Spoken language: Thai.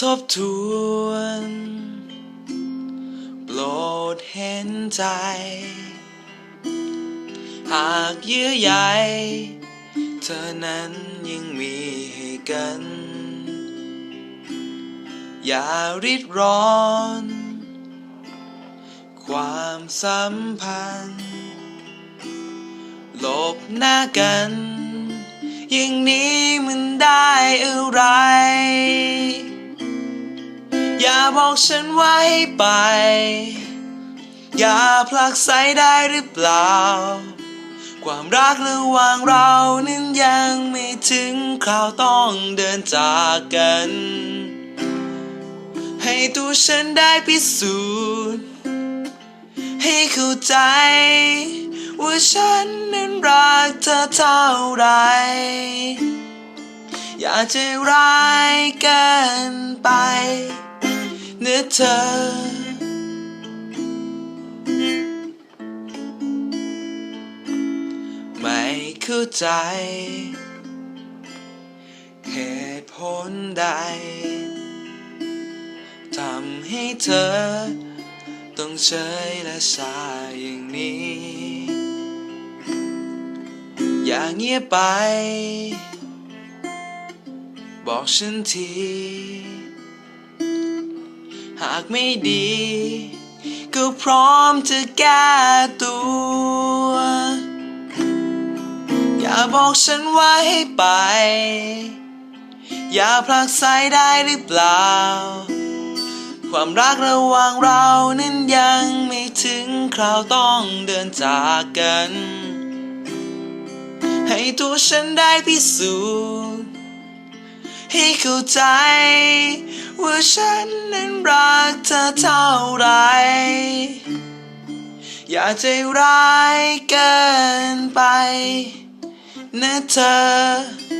ทบทวน โปรดเห็นใจ หากเยื่อใยเธอนั้นยังมีให้กัน อย่าริดร้อน ความสัมพันธ์ หลบหน้ากัน อย่างนี้มันได้อะไร บอกฉันว่าให้ไป อย่าผลักไสได้หรือเปล่า ความรักระหว่างเรานั้นยังไม่ถึงคราวต้องเดินจากกัน ให้ตัวฉันได้พิสูจน์ ให้เข้าใจ ว่าฉันนั้นรักเธอเท่าไรอย่าใจร้ายเกินไป เนื้อเธอ ไม่เข้าใจ เหตุผลใดทำให้เธอ ต้องเฉยและสายอย่างนี้ อย่าเงียบไป บอกฉันทีากไม่ดี ก็พร้อมจะแก้ตัว อย่าบอกฉันว่าให้ไป อย่าผลักไสได้หรือเปล่า ความรักระหว่างเรานั้นยังไม่ถึงคราวต้องเดินจากกัน ให้ตัวฉันได้พิสูจน์ ให้เข้าใจ ว่าฉันนั้นรักเธอเท่าไร อย่าใจร้ายเกินไปนะเธอ